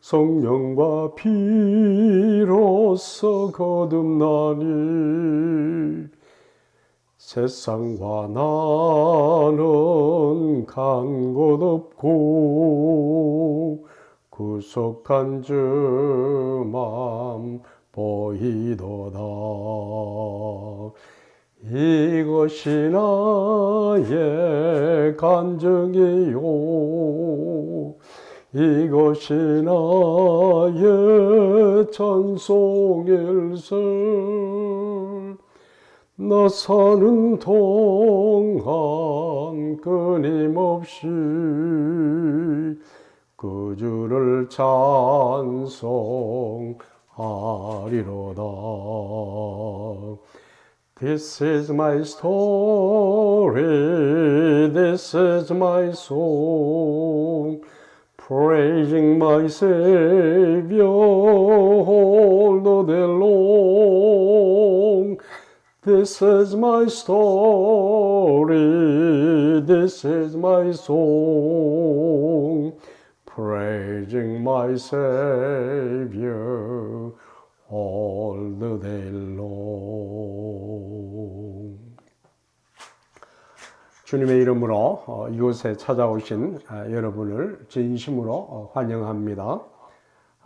성령과 피로써 거듭나니 세상과 나는 간 곳 없고 구속한 주만 보이도다. 이것이 나의 간증이요 이것이 나의 찬송일세 나 사는 동안 끊임없이 그 주를 찬송하리로다. This is my story, this is my song, praising my Savior all the day long. This is my story, this is my song, praising my Savior all the day long. 주님의 이름으로 어, 이곳에 찾아오신 아, 여러분을 진심으로 어, 환영합니다.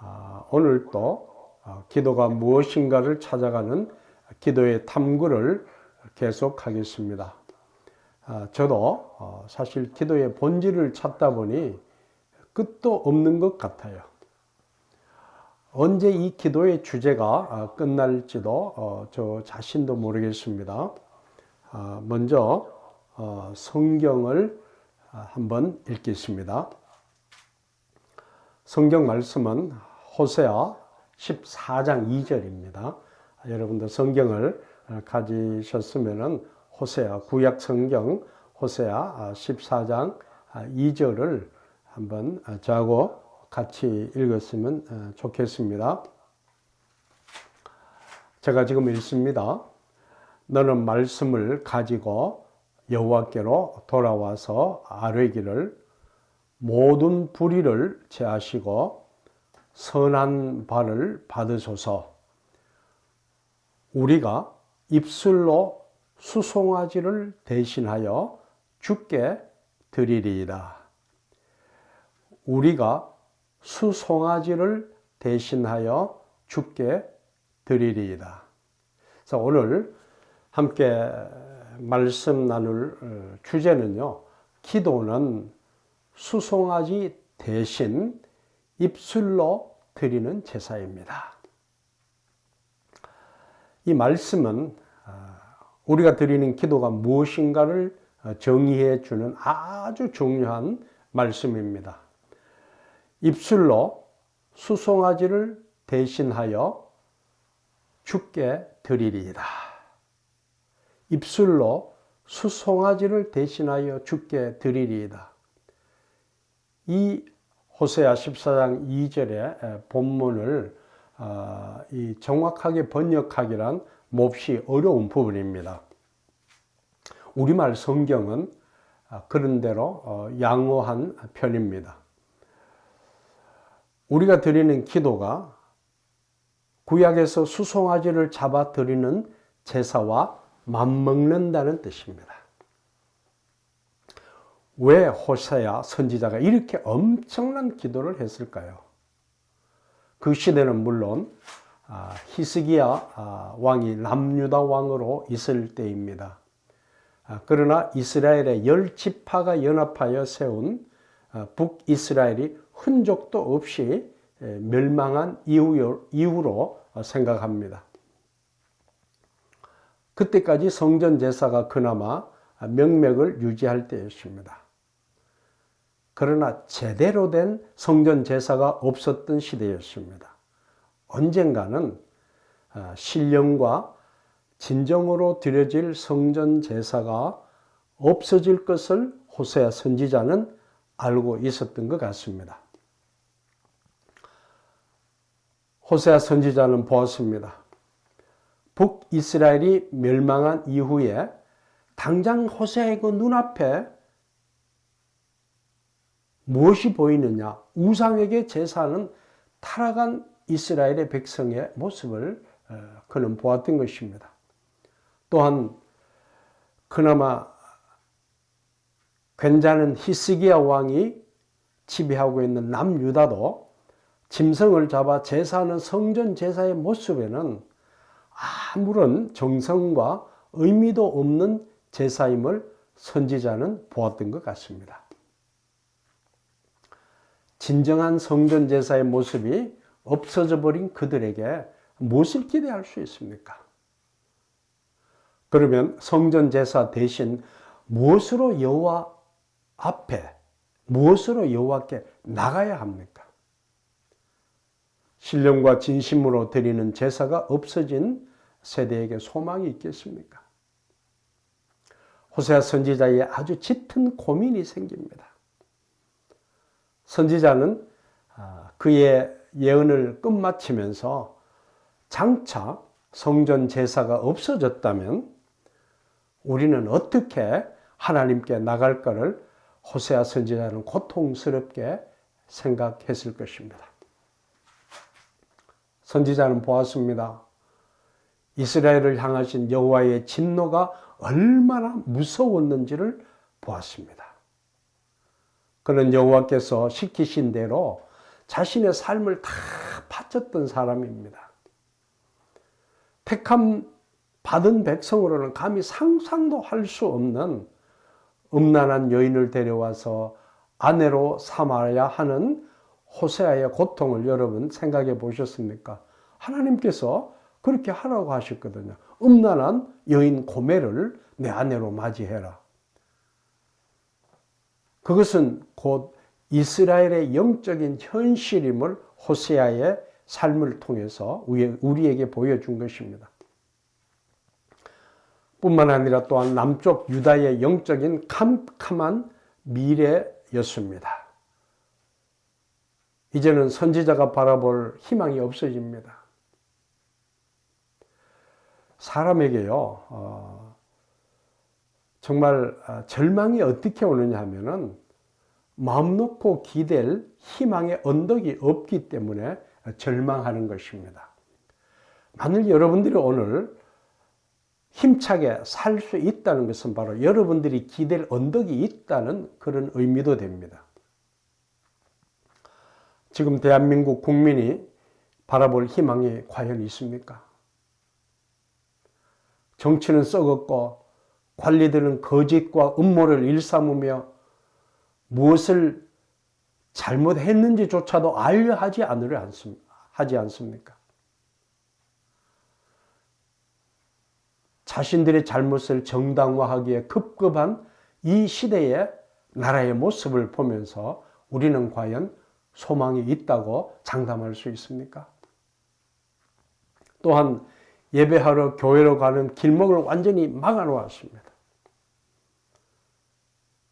아, 오늘 또 어, 기도가 무엇인가를 찾아가는 기도의 탐구를 계속하겠습니다. 아, 저도 어, 사실 기도의 본질을 찾다 보니 끝도 없는 것 같아요. 언제 이 기도의 주제가 아, 끝날지도 어, 저 자신도 모르겠습니다. 아, 먼저 어, 성경을 아, 한번 읽겠습니다. 성경 말씀은 호세아 14장 2절입니다. 여러분들 성경을 어, 가지셨으면 호세아 구약 성경 호세아 14장 2절을 한번 저하고 같이 읽었으면 어, 좋겠습니다. 제가 지금 읽습니다. 너는 말씀을 가지고 여호와께로 돌아와서 아뢰기를 모든 불의를 제하시고 선한 발을 받으소서. 우리가 입술로 수송아지를 대신하여 주께 드리리이다. 우리가 수송아지를 대신하여 주께 드리리이다. 그래서 오늘 함께 말씀 나눌 어, 주제는요. 기도는 수송아지 대신 입술로 드리는 제사입니다. 이 말씀은 아, 우리가 드리는 기도가 무엇인가를 어, 정의해 주는 아주 중요한 말씀입니다. 입술로 수송아지를 대신하여 주께 드리리이다. 입술로 수송아지를 대신하여 주께 드리리이다. 이 호세아 14장 2절의 본문을 어, 이 정확하게 번역하기란 몹시 어려운 부분입니다. 우리말 성경은 아, 그런 대로 어, 양호한 편입니다. 우리가 드리는 기도가 구약에서 수송아지를 잡아 드리는 제사와 맞먹는다는 뜻입니다. 왜 호세야 선지자가 이렇게 엄청난 기도를 했을까요? 그 시대는 물론 아, 히스기야 아, 왕이 남유다 왕으로 있을 때입니다. 아, 그러나 이스라엘의 열 지파가 연합하여 세운 북이스라엘이 흔적도 없이 멸망한 이후로 생각합니다. 그때까지 성전 제사가 그나마 명맥을 유지할 때였습니다. 그러나 제대로 된 성전 제사가 없었던 시대였습니다. 언젠가는 신령과 진정으로 드려질 성전 제사가 없어질 것을 호세아 선지자는 알고 있었던 것 같습니다. 호세아 선지자는 보았습니다. 북이스라엘이 멸망한 이후에 당장 호세아의 그 눈앞에 무엇이 보이느냐? 우상에게 제사하는 타락한 이스라엘의 백성의 모습을 어, 그는 보았던 것입니다. 또한 그나마 괜찮은 히스기야 왕이 지배하고 있는 남유다도 짐승을 잡아 제사하는 성전 제사의 모습에는 아무런 정성과 의미도 없는 제사임을 선지자는 보았던 것 같습니다. 진정한 성전 제사의 모습이 없어져 버린 그들에게 무엇을 기대할 수 있습니까? 그러면 성전 제사 대신 무엇으로 여호와 앞에 무엇으로 여호와께 나가야 합니까? 신령과 진심으로 드리는 제사가 없어진 세대에게 소망이 있겠습니까? 호세아 선지자의 아주 짙은 고민이 생깁니다. 선지자는 아, 그의 예언을 끝마치면서 장차 성전 제사가 없어졌다면 우리는 어떻게 하나님께 나갈까를 호세아 선지자는 고통스럽게 생각했을 것입니다. 선지자는 보았습니다. 이스라엘을 향하신 여호와의 진노가 얼마나 무서웠는지를 보았습니다. 그는 여호와께서 시키신 대로 자신의 삶을 다 바쳤던 사람입니다. 택함 받은 백성으로는 감히 상상도 할 수 없는 음란한 여인을 데려와서 아내로 삼아야 하는 호세아의 고통을 여러분 생각해 보셨습니까? 하나님께서 그렇게 하라고 하셨거든요. 음란한 여인 고매를 내 아내로 맞이해라. 그것은 곧 이스라엘의 영적인 현실임을 호세아의 삶을 통해서 우리에게 보여준 것입니다. 뿐만 아니라 또한 남쪽 유다의 영적인 캄캄한 미래였습니다. 이제는 선지자가 바라볼 희망이 없어집니다. 사람에게요, 어, 정말 아, 절망이 어떻게 오느냐 하면은 마음 놓고 기댈 희망의 언덕이 없기 때문에 절망하는 것입니다. 만일 여러분들이 오늘 힘차게 살 수 있다는 것은 바로 여러분들이 기댈 언덕이 있다는 그런 의미도 됩니다. 지금 대한민국 국민이 바라볼 희망이 과연 있습니까? 정치는 썩었고 관리들은 거짓과 음모를 일삼으며 무엇을 잘못했는지조차도 알려 하지 않으려 하지 않습니까? 자신들의 잘못을 정당화하기에 급급한 이 시대의 나라의 모습을 보면서 우리는 과연 소망이 있다고 장담할 수 있습니까? 또한 예배하러 교회로 가는 길목을 완전히 막아 놓았습니다.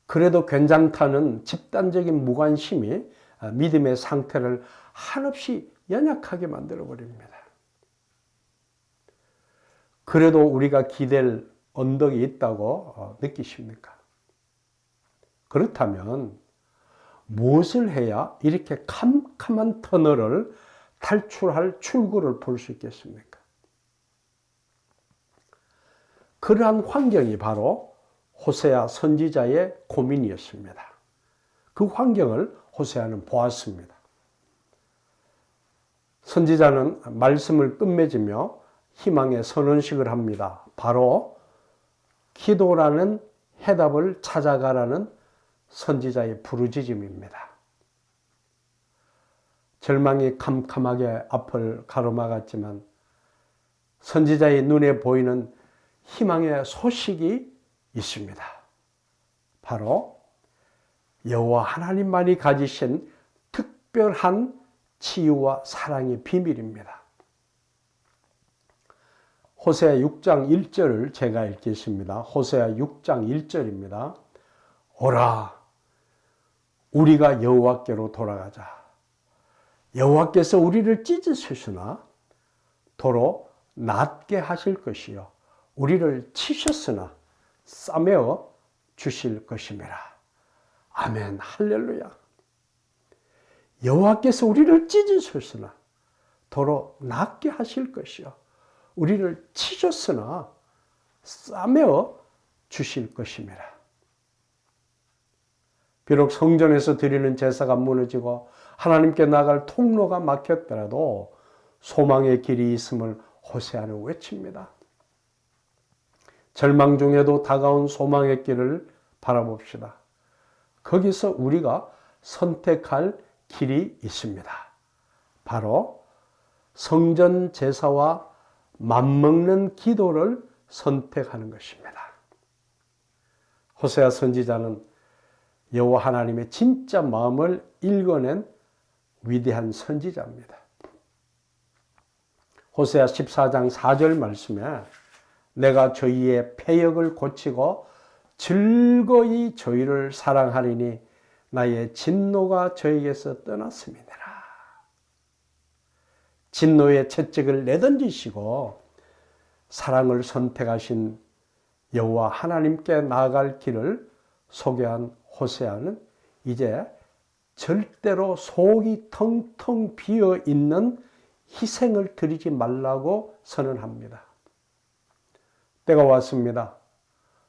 그래도 괜찮다는 집단적인 무관심이 믿음의 상태를 한없이 연약하게 만들어 버립니다. 그래도 우리가 기댈 언덕이 있다고 어, 느끼십니까? 그렇다면 무엇을 해야 이렇게 캄캄한 터널을 탈출할 출구를 볼 수 있겠습니까? 그러한 환경이 바로 호세아 선지자의 고민이었습니다. 그 환경을 호세아는 보았습니다. 선지자는 말씀을 끝맺으며 희망의 선언식을 합니다. 바로 기도라는 해답을 찾아가라는 선지자의 부르짖음입니다. 절망이 캄캄하게 앞을 가로막았지만 선지자의 눈에 보이는 희망의 소식이 있습니다. 바로 여호와 하나님만이 가지신 특별한 치유와 사랑의 비밀입니다. 호세아 6장 1절을 제가 읽겠습니다. 호세아 6장 1절입니다. 오라 우리가 여호와께로 돌아가자. 여호와께서 우리를 찢으셨으나 도로 낫게 하실 것이요 우리를 치셨으나 싸매어 주실 것임이라. 아멘 할렐루야. 여호와께서 우리를 찢으셨으나 도로 낫게 하실 것이요 우리를 치셨으나 싸매어 주실 것임이라. 비록 성전에서 드리는 제사가 무너지고 하나님께 나갈 통로가 막혔더라도 소망의 길이 있음을 호세아는 외칩니다. 절망 중에도 다가온 소망의 길을 바라봅시다. 거기서 우리가 선택할 길이 있습니다. 바로 성전 제사와 맞먹는 기도를 선택하는 것입니다. 호세아 선지자는 여호와 하나님의 진짜 마음을 읽어낸 위대한 선지자입니다. 호세아 14장 4절 말씀에 내가 저희의 폐역을 고치고 즐거이 저희를 사랑하리니 나의 진노가 저에게서 떠났음이니라. 진노의 채찍을 내던지시고 사랑을 선택하신 여호와 하나님께 나아갈 길을 소개한 호세아는 이제 절대로 속이 텅텅 비어 있는 희생을 드리지 말라고 선언합니다. 때가 왔습니다.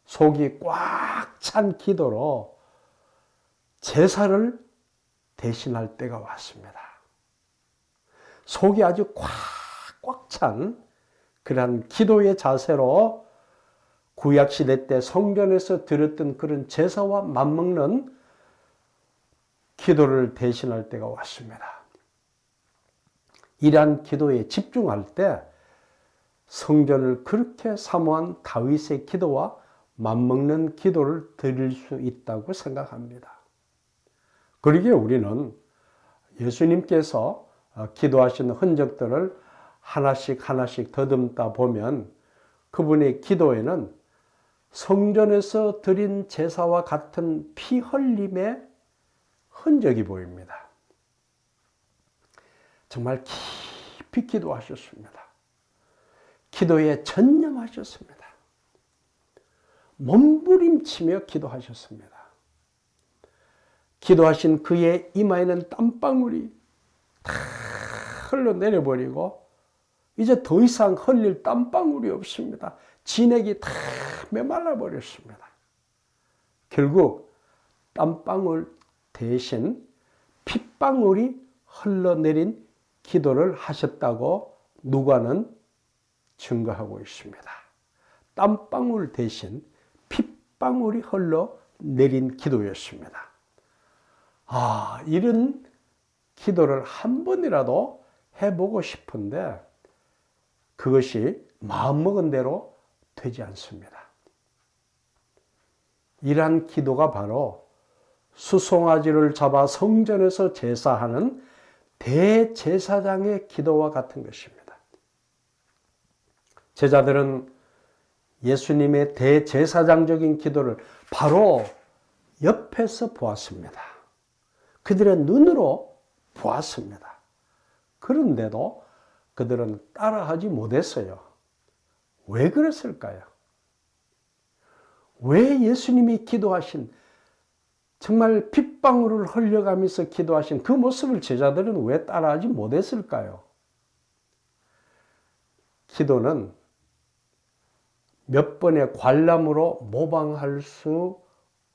속이 꽉 찬 기도로 제사를 대신할 때가 왔습니다. 속이 아주 꽉꽉 찬 그러한 기도의 자세로 구약시대 때 성전에서 드렸던 그런 제사와 맞먹는 기도를 대신할 때가 왔습니다. 이러한 기도에 집중할 때 성전을 그렇게 사모한 다윗의 기도와 맞먹는 기도를 드릴 수 있다고 생각합니다. 그러기에 우리는 예수님께서 기도하신 흔적들을 하나씩 하나씩 더듬다 보면 그분의 기도에는 성전에서 드린 제사와 같은 피 흘림의 흔적이 보입니다. 정말 깊이 기도하셨습니다. 기도에 전념하셨습니다. 몸부림치며 기도하셨습니다. 기도하신 그의 이마에는 땀방울이 다 흘러내려 버리고 이제 더 이상 흘릴 땀방울이 없습니다. 진액이 다 메말라 버렸습니다. 결국 땀방울 대신 핏방울이 흘러내린 기도를 하셨다고 누가는 증거하고 있습니다. 땀방울 대신 핏방울이 흘러 내린 기도였습니다. 아, 이런 기도를 한 번이라도 해보고 싶은데 그것이 마음먹은 대로 되지 않습니다. 이러한 기도가 바로 수송아지를 잡아 성전에서 제사하는 대제사장의 기도와 같은 것입니다. 제자들은 예수님의 대제사장적인 기도를 바로 옆에서 보았습니다. 그들의 눈으로 보았습니다. 그런데도 그들은 따라하지 못했어요. 왜 그랬을까요? 왜 예수님이 기도하신 정말 핏방울을 흘려가면서 기도하신 그 모습을 제자들은 왜 따라하지 못했을까요? 기도는 몇 번의 관람으로 모방할 수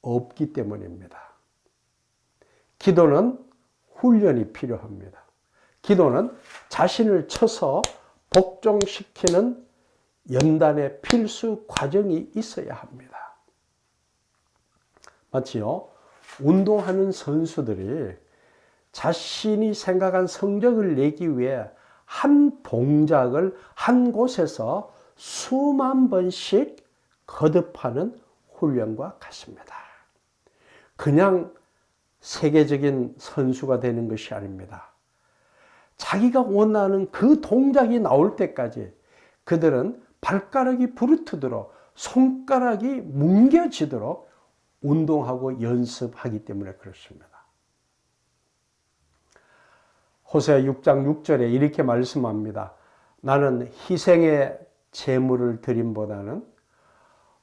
없기 때문입니다. 기도는 훈련이 필요합니다. 기도는 자신을 쳐서 복종시키는 연단의 필수 과정이 있어야 합니다. 마치요, 운동하는 선수들이 자신이 생각한 성적을 내기 위해 한 동작을 한 곳에서 수만 번씩 거듭하는 훈련과 같습니다. 그냥 세계적인 선수가 되는 것이 아닙니다. 자기가 원하는 그 동작이 나올 때까지 그들은 발가락이 부르트도록 손가락이 뭉개지도록 운동하고 연습하기 때문에 그렇습니다. 호세 6장 6절에 이렇게 말씀합니다. 나는 희생의 제물을 드림보다는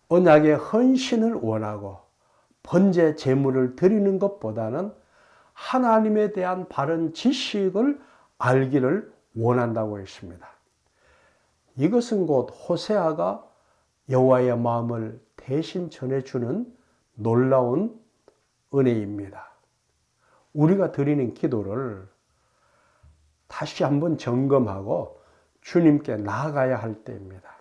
언약의 헌신을 원하고 번제 제물을 드리는 것보다는 하나님에 대한 바른 지식을 알기를 원한다고 했습니다. 이것은 곧 호세아가 여호와의 마음을 대신 전해주는 놀라운 은혜입니다. 우리가 드리는 기도를 다시 한번 점검하고 주님께 나아가야 할 때입니다.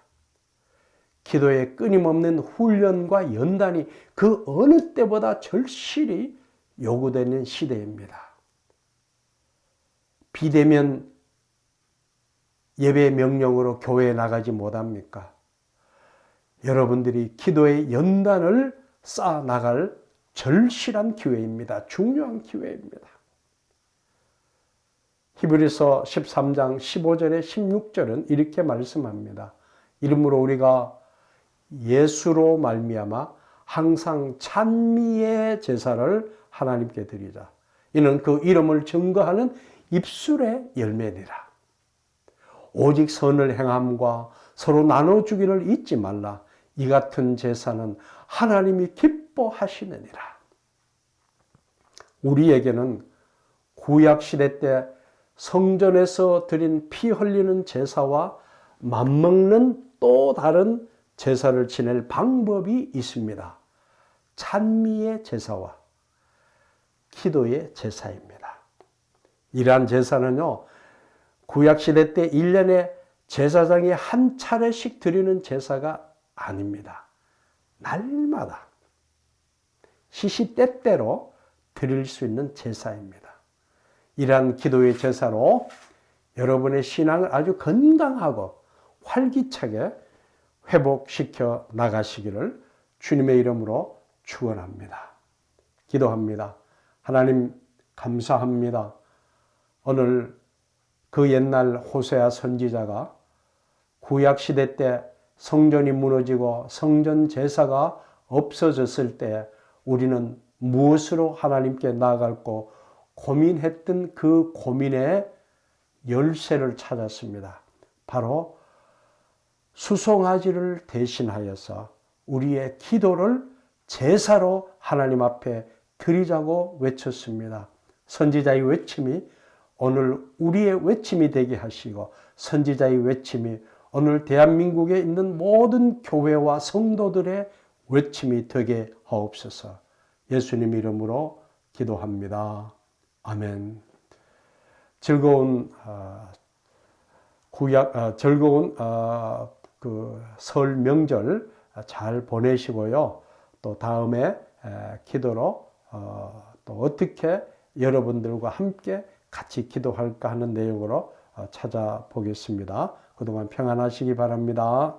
기도의 끊임없는 훈련과 연단이 그 어느 때보다 절실히 요구되는 시대입니다. 비대면 예배 명령으로 교회에 나가지 못합니까? 여러분들이 기도의 연단을 쌓아 나갈 절실한 기회입니다. 중요한 기회입니다. 히브리서 13장 15절에 16절은 이렇게 말씀합니다. 이름으로 우리가 예수로 말미암아 항상 찬미의 제사를 하나님께 드리자. 이는 그 이름을 증거하는 입술의 열매니라. 오직 선을 행함과 서로 나눠주기를 잊지 말라. 이 같은 제사는 하나님이 기뻐하시느니라. 우리에게는 구약시대 때 성전에서 드린 피 흘리는 제사와 맞먹는 또 다른 제사를 지낼 방법이 있습니다. 찬미의 제사와 기도의 제사입니다. 이러한 제사는요, 구약시대 때 1년에 제사장이 한 차례씩 드리는 제사가 아닙니다. 날마다 시시때때로 드릴 수 있는 제사입니다. 이러한 기도의 제사로 여러분의 신앙을 아주 건강하고 활기차게 회복시켜 나가시기를 주님의 이름으로 축원합니다. 기도합니다. 하나님 감사합니다. 오늘 그 옛날 호세아 선지자가 구약 시대 때 성전이 무너지고 성전 제사가 없어졌을 때 우리는 무엇으로 하나님께 나아갈고 고민했던 그 고민의 열쇠를 찾았습니다. 바로 수송아지를 대신하여서 우리의 기도를 제사로 하나님 앞에 드리자고 외쳤습니다. 선지자의 외침이 오늘 우리의 외침이 되게 하시고 선지자의 외침이 오늘 대한민국에 있는 모든 교회와 성도들의 외침이 되게 하옵소서. 예수님 이름으로 기도합니다. 아멘. 즐거운 어, 구약 어, 즐거운 어, 그설 명절 잘 보내시고요. 또 다음에 기도로 또 어떻게 여러분들과 함께 같이 기도할까 하는 내용으로 찾아보겠습니다. 그동안 평안하시기 바랍니다.